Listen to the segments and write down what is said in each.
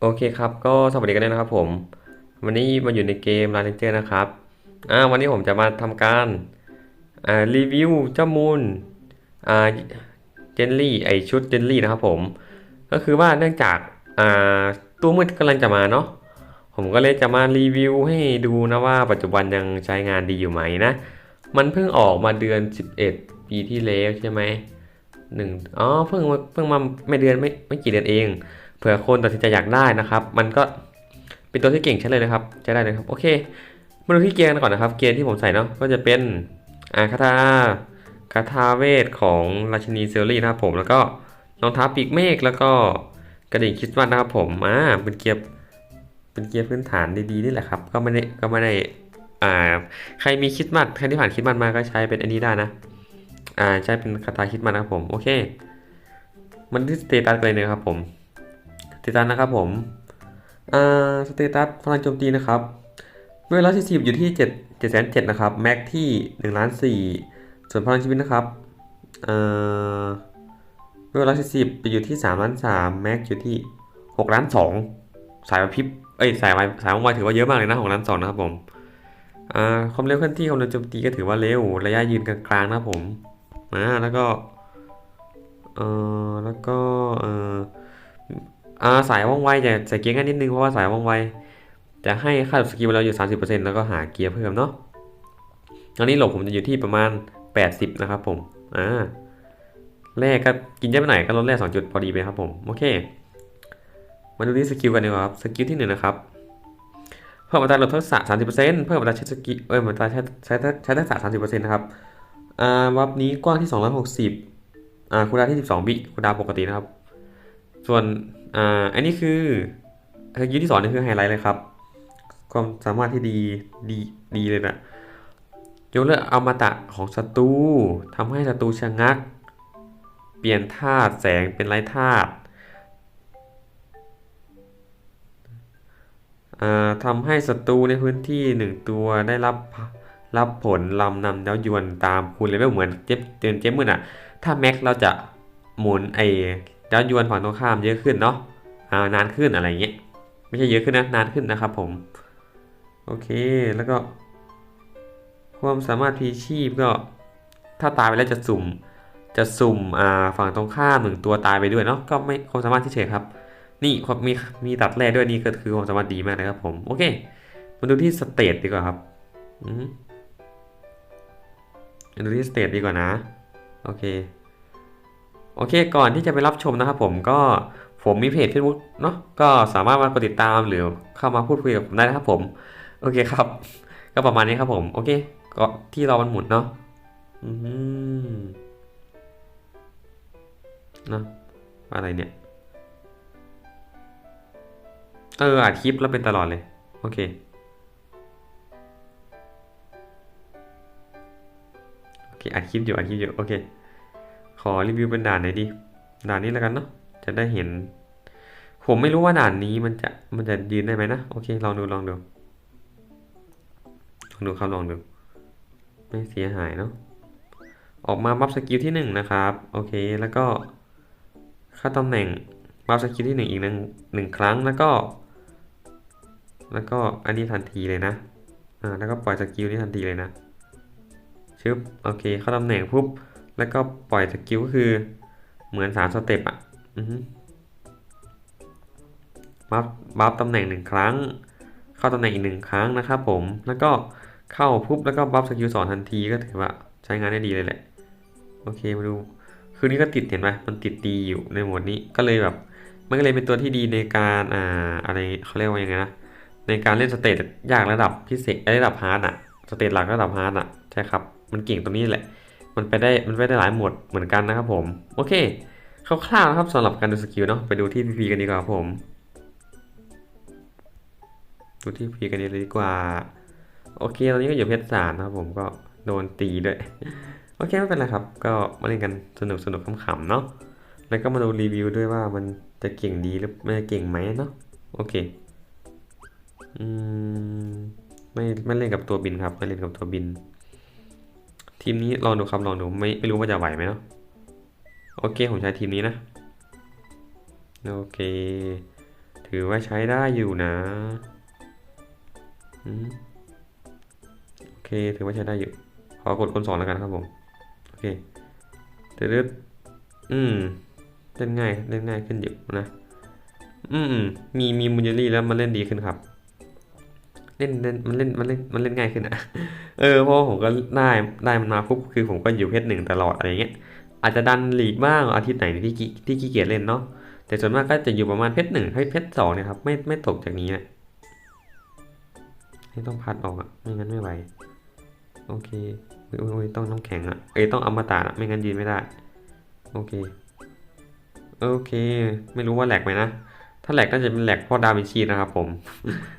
โอเคครับ ก็สวัสดีกันด้วยนะครับผม วันนี้มาอยู่ในเกม r า n เจอร์นะครับ อ่า วันนี้ผมจะมาทำการ อ่า รีวิวเจ้ามูล อ่า เจนลี่ ไอชุดเจนลี่นะครับผม ก็คือว่าเนื่องจาก อ่าตัวมืดกำลังจะมาเนาะ ผมก็เลยจะมารีวิวให้ดูนะว่าปัจจุบันยังใช้งานดีอยู่ไหมนะ มันเพิ่งออกมาเดือน 11 ปีที่แล้วใช่ไหมหนึ่งอ๋อ เพิ่งมาเพิ่งมาไม่เดือนไม่ไม่กี่เดือนเอง ผื่อคนตัดสินใจอยากได้นะครับ มันก็เป็นตัวที่เก่งใช้เลยนะครับใช้ได้เลยครับ โอเค มาดูที่เกียร์กันก่อนนะครับ เกียร์ที่ผมใส่เนาะ ก็จะเป็นอาคาถาคาถาเวทของราชินีเซลลี่นะครับผม แล้วก็รองเท้าปีกเมฆ แล้วก็กระดิ่งคริสต์มาสนะครับผมอ่าเป็นเกียร์ เป็นเกียร์พื้นฐานดีๆนี่แหละครับ ก็ไม่ได้ ก็ไม่ได้ อ่า ใครมีคริสต์มาส ใครที่ผ่านคริสต์มาสมาก็ใช้เป็นอันนี้ได้นะ อ่า ใช้เป็นคาถาคริสต์มาสนะครับผม โอเค มันที่สเตตัสเลยนะครับผม ตตัสนะครับผมอ่าสเตตัสพลังโจมตีนะครับเวลาที่สิบอยู่ที่เจ็ดเจ็ดแสนเจ็ดนะครับแม็กที่หนึ่งล้านสี่ส่วนพลังชีวิตนะครับเอ่อเวลาที่สิบไปอยู่ที่สามล้านสามแม็กอยู่ที่หกล้านสองสายพิบเอ้ยสายไวสายว่งไวถือว่าเยอะมากเลยนะหกล้านสองนะครับผมอ่าความเร็วเคลื่อนที่ความเร็วโจมตีก็ถือว่าเร็วระยะยืนกลางๆนะครับผมอ่าแล้วก็เอ่อแล้วก็เอ่อ อ่าสายว่องไวจะใส่เกียร์ง่ายนิดนึงเพราะว่าสายว่องไวจะให้ค่าสกิลเราอยู่ 30%แล้วก็หาเกียร์เพิ่มเนาะตอนนี้หลบผมจะอยู่ที่ประมาณ 80 นะครับผม อ่า แรกก็กินเยอะไปหน่อยก็ลดแรก 2 จุดพอดีไปครับผม โอเค มาดูที่สกิลกันดีกว่าครับ สกิลที่หนึ่งนะครับ เพิ่มอัตราลดทักษะ 30%เพิ่มอัตราใช้สกิลเอ้ยอัตราใช้ใช้ใช้ทักษะ 30%นะครับ อ่า วับนี้กว้างที่ 260 อ่า คูดาที่ 12 บิคูดาปกตินะครับ ส่วน อ่าอันนี้คือสกิลที่สองนี่คือไฮไลท์เลยครับความสามารถที่ดีดีดีเลยนะยกเลิกอมตะของศัตรูทำให้ศัตรูชะงัก เปลี่ยนธาตุแสงเป็นไร้ธาตุอ่าทำให้ศัตรูในพื้นที่หนึ่งตัวได้รับรับผลลำนำเย้ายวนตามคูณเลเวลเหมือนเจ็บเตือนเจ็บมือน่ะ ถ้าแม็กเราจะหมุนไอ ย้ายวนฝั่งตรงข้ามเยอะขึ้นเนาะอ่านานขึ้นอะไรเงี้ยไม่ใช่เยอะขึ้นนะนานขึ้นนะครับผมโอเคแล้วก็ความสามารถพีชีพก็ถ้าตายไปแล้วจะสุ่มจะสุ่มอ่าฝั่งตรงข้ามหนึ่งตัวตายไปด้วยเนาะก็ไม่ความสามารถที่เฉยครับ นี่มีมีตัดแร่ด้วยนี่ก็คือความสามารถดีมากนะครับผมโอเคมาดูที่สเตตดีกว่าครับอืมมาดูที่สเตตดีกว่านะโอเค โอเคก่อนที่จะไปรับชมนะครับผมก็ผมมีเพจ Facebook เนาะก็สามารถมากดติดตามหรือเข้ามาพูดคุยกับผมได้นะครับผม โอเคครับ ก็ประมาณนี้ครับผม โอเค ก็ที่เรอมันหมุนเนาะอืมเนาะอะไรเนี่ย เอออัดคลิปแล้วเป็นตลอดเลย โอเค โอเคอัดคลิปอยู่อัดคลิปอยู่ โอเค ขอรีวิวเป็นด่านไหนดี ด่านนี้แล้วกันเนาะ จะได้เห็น ผมไม่รู้ว่าด่านนี้มันจะมันจะยืนได้ไหมนะ โอเค ลองดูลองดูลองดูครับลองดู ไม่เสียหายเนาะ ออกมาบัฟสกิลที่หนึ่งนะครับ โอเค แล้วก็ค่าตำแหน่งบัฟสกิลที่หนึ่งอีกหนึ่งหนึ่งครั้ง แล้วก็ แล้วก็อันนี้ทันทีเลยนะ อ่า แล้วก็ปล่อยสกิลนี้ทันทีเลยนะ ชึบ โอเค เข้าตำแหน่งปุ๊บ แล้วก็ปล่อยสกิลก็คือเหมือนสามสเต็ปอะอือบัฟบัฟตำแหน่งหนึ่งครั้ง เข้าตำแหน่งอีกหนึ่งครั้งนะครับผมแล้วก็เข้าปุ๊บแล้วก็บัฟสกิลสองทันทีก็ถือว่าใช้งานได้ดีเลยแหละ โอเคมาดูคือนี่ก็ติดเห็นไหมมันติดดีอยู่ในหมวดนี้ก็เลยแบบ มันก็เลยเป็นตัวที่ดีในการอ่าอะไรเขาเรียกว่ายังไงนะในการเล่นสเตจยากระดับพิเศษระดับฮาร์ดอะสเตจหลักระดับฮาร์ดอะใช่ครับ มันเก่งตรงนี้แหละ มันไปได้มันไปได้หลายหมดเหมือนกันนะครับผม โอเคคร่าวๆนะครับสำหรับการดูสกิลเนาะไปดูที่ PV กันดีกว่าผม ดูที่ PV กันเลยดีกว่า โอเคตอนนี้ก็อยู่เพชรสามนะครับผมก็โดนตีด้วย โอเคไม่เป็นไรครับ ก็มาเล่นกันสนุกสนุกขำๆเนาะแล้วก็มาดูรีวิวด้วยว่ามันจะเก่งดีหรือไม่เก่งไหมเนาะโอเคอืมไม่ไม่เล่นกับตัวบินครับไม่เล่นกับตัวบิน ทีมนี้ลองดูครับลองดูไม่ไม่รู้ว่าจะไหวไหมเนาะโอเคผมใช้ทีมนี้นะโอเค ถือว่าใช้ได้อยู่นะโอเคถือว่าใช้ได้อยู่ขอกดคนสองแล้วกันครับผมโอเคเตึ๊ดอืมเล่นง่ายเล่นง่ายขึ้นอยู่นะ อืมมีมีมูนเจลี่แล้วมันเล่นดีขึ้นครับ ล่นเล่นมันเล่นมันเล่นมันเล่นง่ายขึ้นอะเออเพราะผมก็ได้ได้มันมาปุ๊บคือผมก็อยู่เพชรหนึ่งตลอดอะไรเงี้ยอาจจะดันหลีกบ้างอาทิตย์ไหนที่ที่ขี้เกียจเล่นเนาะแต่ส่วนมากก็จะอยู่ประมาณเพชรหนึ่งเพชรสองเนี่ยครับไม่ไม่ตกจากนี้นะไม่ต้องพัดออกอะไม่งั้นไม่ไหวโอเคอุ๊ยอุ๊ยอยต้องน้ำแข็งอะเอ้ยต้องอมตะอะไม่งั้นยืนไม่ได้ โอเค โอเค ไม่รู้ว่าแหลกไหมนะ ถ้าแหลกน่าจะเป็นแหลกเพราะดาวินชีนะครับผม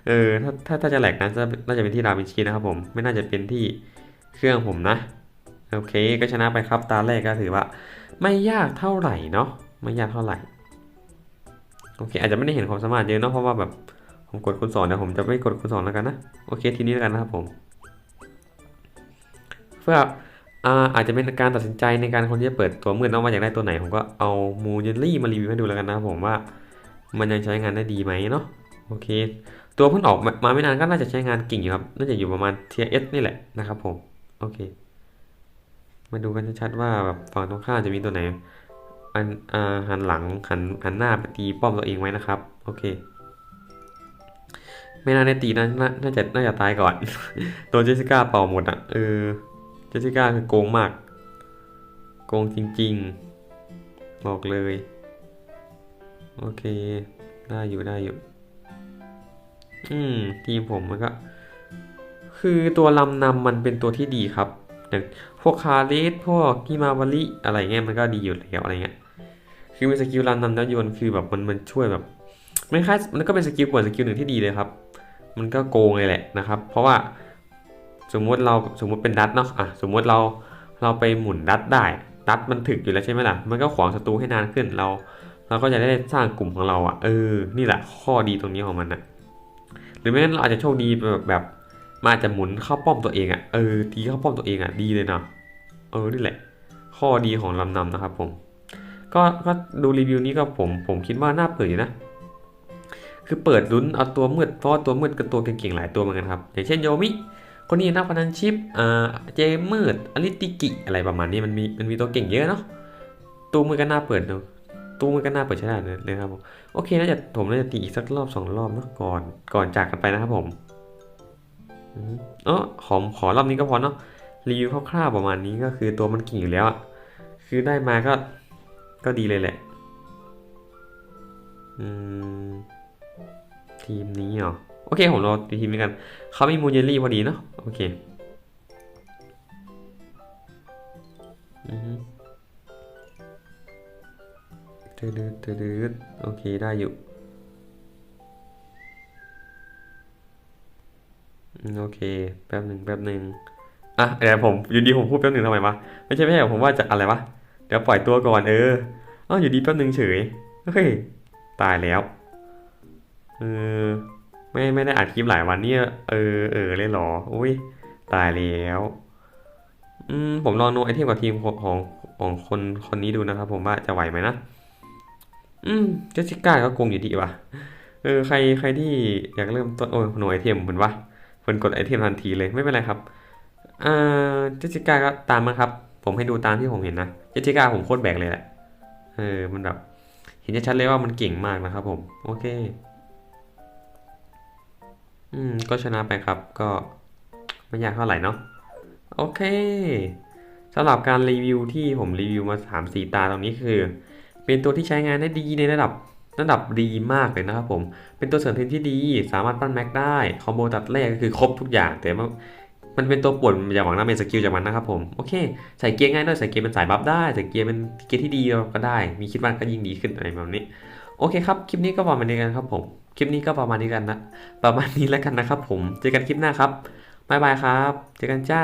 เออ ถ้าถ้าถ้าจะแหลกนะจะน่าจะเป็นที่ดาวินชีนะครับผม ไม่น่าจะเป็นที่เครื่องผมนะ โอเค ก็ชนะไปครับ ตาแรกก็ถือว่า ไม่ยากเท่าไหร่เนาะ ไม่ยากเท่าไหร่ โอเค อาจจะไม่ได้เห็นความสามารถเยอะเนาะ เพราะว่าแบบผมกดคูณสองเดี๋ยวผมจะไม่กดคูณสองแล้วกันนะ โอเค ทีนี้แล้วกันนะครับผม เพื่ออาจจะเป็นการตัดสินใจในการคนที่จะเปิดตัวมืดเนาะว่าอยากได้ตัวไหน ผมก็เอามูเจลลี่มารีวิวให้ดูแล้วกันนะครับผมว่า มันยังใช้งานได้ดีไหมเนาะโอเค ตัวเพิ่งออกมาไม่นานก็น่าจะใช้งานเก่งอยู่ครับ น่าจะอยู่ประมาณเทียเอสนี่แหละนะครับผมโอเค มาดูกันชัดๆว่าแบบฝั่งตรงข้ามจะมีตัวไหนอันอ่าหันหลังหันหันหน้าไปตีป้อมตัวเองไว้นะครับ โอเค ไม่น่าได้ตีนะนาน่าจะน่าจะตายก่อนตัวเจสสิก้าเป่าหมดอะเออเจสสิก้าคือโกงมาก โกงจริงๆ บอกเลย โอเค ได้อยู่ได้อยู่ อืม ทีมผมมันก็ คือตัวลำนำมันเป็นตัวที่ดีครับอย่างพวกคาริสพวกฮิมาวาริอะไรเงี้ยมันก็ดีอยู่แล้วอะไรเงี้ย คือเป็นสกิลลำนำแล้วโยนคือแบบมันมันช่วยแบบไม่ค่ายมันก็เป็นสกิลกว่าสกิลหนึ่งที่ดีเลยครับ มันก็โกงเลยแหละนะครับ เพราะว่าสมมุติเราสมมุติเป็นดัตเนาะอะสมมุติเราเราไปหมุนดัตได้ ดัตมันถึกอยู่แล้วใช่ไหมล่ะ มันก็ขวางศัตรูให้นานขึ้นเรา เราก็จะได้สร้างกลุ่มของเราอะเออ นี่แหละข้อดีตรงนี้ของมันนะหรือไม่งั้นเราอาจจะโชคดีแบบแบบมันอาจจะหมุนเข้าป้อมตัวเองอะเออทีเข้าป้อมตัวเองอะดีเลยเนาะเออนี่แหละ ข้อดีของลำนำนะครับผม ก็ก็ดูรีวิวนี้ก็ผมผมคิดว่าน่าเปิดอยู่นะ คือเปิดลุ้นเอาตัวมืดเพราะตัวมืดก็ตัวเก่งๆหลายตัวเหมือนกันครับ อย่างเช่นโยมิคนนี้นักพนันชิปอ่าเจมืดอลิติกิอะไรประมาณนี้มันมีมันมีตัวเก่งเยอะเนาะตัวมือก็น่าเปิดเนาะ ตัวมือก็น่าเปิดใช้ได้เลยเลยครับผมโอเคน่าจะผมน่าจะตีอีกสักรอบสองรอบเนาะก่อนก่อนจากกันไปนะครับผมเออขอขอรอบนี้ก็พอเนาะรีวิวคร่าวๆประมาณนี้ก็คือตัวมันเก่งอยู่แล้วอะคือได้มาก็ก็ดีเลยแหละอืมทีมนี้เหรอโอเคผมรอทีมนี้กันเขามีมูเยลลี่พอดีเนาะโอเคอือฮึ ตืดๆตืดโอเคได้อยู่ โอเค แป๊บหนึ่งแป๊บหนึ่งอะเดี๋ยวผมอยู่ดีผมพูดแป๊บหนึ่งทำไมวะไม่ใช่ไม่ใช่ผมว่าจะอะไรวะเดี๋ยวปล่อยตัวก่อนเอออ้าวอยู่ดีแป๊บหนึ่งเฉยเฮ้ยตายแล้วเออไม่ไม่ได้อัดคลิปหลายวันเนี่ยเออเออเลยหรออุ้ยตายแล้วอืมผมลองโนไอเทมกับทีมของของคนคนนี้ดูนะครับผมว่าจะไหวไหมนะ อืมเจสสิก้าก็โกงอยู่ดีว่ะเออใครใครที่อยากเริ่มต้นโอ้ยโนไอเทมเหมือนว่าเพิ่นกดไอเทมทันทีเลยไม่เป็นไรครับอ่าเจสสิก้าก็ตามมาครับ ผมให้ดูตามที่ผมเห็นนะเจสสิก้าผมโคตรแบกเลยแหละเออมันแบบเห็นชัดเลยว่ามันเก่งมากนะครับ ผมโอเค อืมก็ชนะไปครับ ก็ไม่ยากเท่าไหร่เนาะโอเคสำหรับการรีวิวที่ผมรีวิวมา 3 4 ตาตรงนี้คือ เป็นตัวที่ใช้งานได้ดีในระดับระดับดีมากเลยนะครับผม เป็นตัวเสริมทีมที่ดี สามารถปั้นแม็กได้ คอมโบตัดแรกก็คือครบทุกอย่าง แต่ว่ามันเป็นตัวป่วนอย่าหวังนะเป็นสกิลจากมันนะครับผม โอเค ใส่เกียร์ง่ายด้วย ใส่เกียร์เป็นสายบัฟได้ ใส่เกียร์เป็นเกียร์ที่ดีก็ได้ มีคิดว่าก็ยิ่งดีขึ้นอะไรแบบนี้ โอเคครับ คลิปนี้ก็ประมาณนี้กันครับผม คลิปนี้ก็ประมาณนี้กันนะ ประมาณนี้แล้วกันนะครับผม เจอกันคลิปหน้าครับ บ๊ายบายครับ เจอกันจ้า